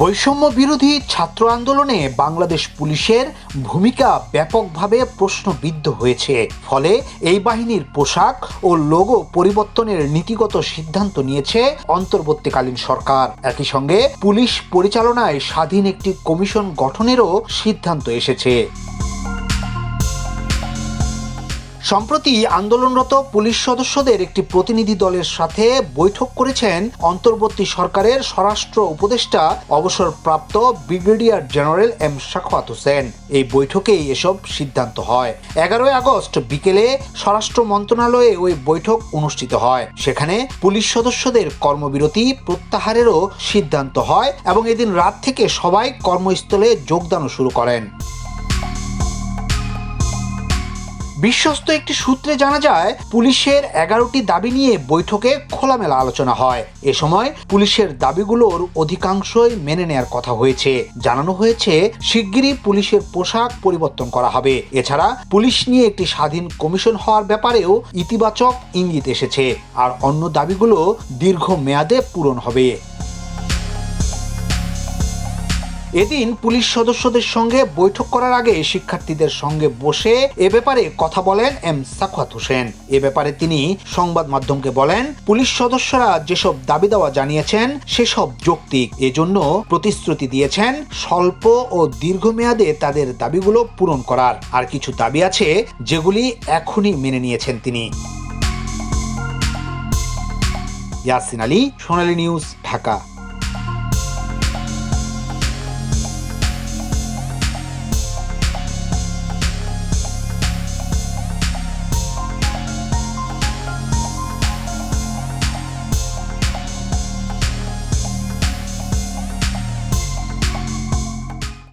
বৈষম্য বিরোধী ছাত্র আন্দোলনে বাংলাদেশ পুলিশের ভূমিকা ব্যাপকভাবে প্রশ্নবিদ্ধ হয়েছে। ফলে এই বাহিনীর পোশাক ও লোগো পরিবর্তনের নীতিগত সিদ্ধান্ত নিয়েছে অন্তর্বর্তীকালীন সরকার। একই সঙ্গে পুলিশ পরিচালনায় স্বাধীন একটি কমিশন গঠনেরও সিদ্ধান্ত এসেছে। সম্প্রতি আন্দোলনরত পুলিশ সদস্যদের একটি প্রতিনিধি দলের সাথে বৈঠক করেছেন অন্তর্বর্তী সরকারের স্বরাষ্ট্র উপদেষ্টা অবসরপ্রাপ্ত ব্রিগেডিয়ার জেনারেল এম শাখাত হোসেন। এই বৈঠকেই এসব সিদ্ধান্ত হয়। এগারোই আগস্ট বিকেলে স্বরাষ্ট্র মন্ত্রণালয়ে ওই বৈঠক অনুষ্ঠিত হয়। সেখানে পুলিশ সদস্যদের কর্মবিরতি প্রত্যাহারেরও সিদ্ধান্ত হয় এবং এদিন রাত থেকে সবাই কর্মস্থলে যোগদানও শুরু করেন। বিশ্বস্ত একটি সূত্রে জানা যায়, পুলিশের এগারোটি দাবি নিয়ে বৈঠকে খোলামেলা আলোচনা হয়। এ সময় পুলিশের দাবিগুলোর অধিকাংশই মেনে নেয়ার কথা হয়েছে। জানানো হয়েছে, শিগগিরই পুলিশের পোশাক পরিবর্তন করা হবে। এছাড়া পুলিশ নিয়ে একটি স্বাধীন কমিশন হওয়ার ব্যাপারেও ইতিবাচক ইঙ্গিত এসেছে। আর অন্য দাবিগুলো দীর্ঘ মেয়াদে পূরণ হবে। এদিন পুলিশ সদস্যদের সঙ্গে বৈঠক করার আগে শিক্ষার্থীদের সঙ্গে বসে এ ব্যাপারে কথা বলেন এম সাখাত হোসেন। এ ব্যাপারে তিনি সংবাদ মাধ্যমকে বলেন, পুলিশ সদস্যরা যেসব দাবি দাওয়া জানিয়েছেন সেসব যৌক্তিক। এজন্য প্রতিশ্রুতি দিয়েছেন স্বল্প ও দীর্ঘমেয়াদে তাদের দাবিগুলো পূরণ করার। আর কিছু দাবি আছে যেগুলি এখনই মেনে নিয়েছেন তিনি। ইয়াসিন আলী, সোনালী নিউজ, ঢাকা।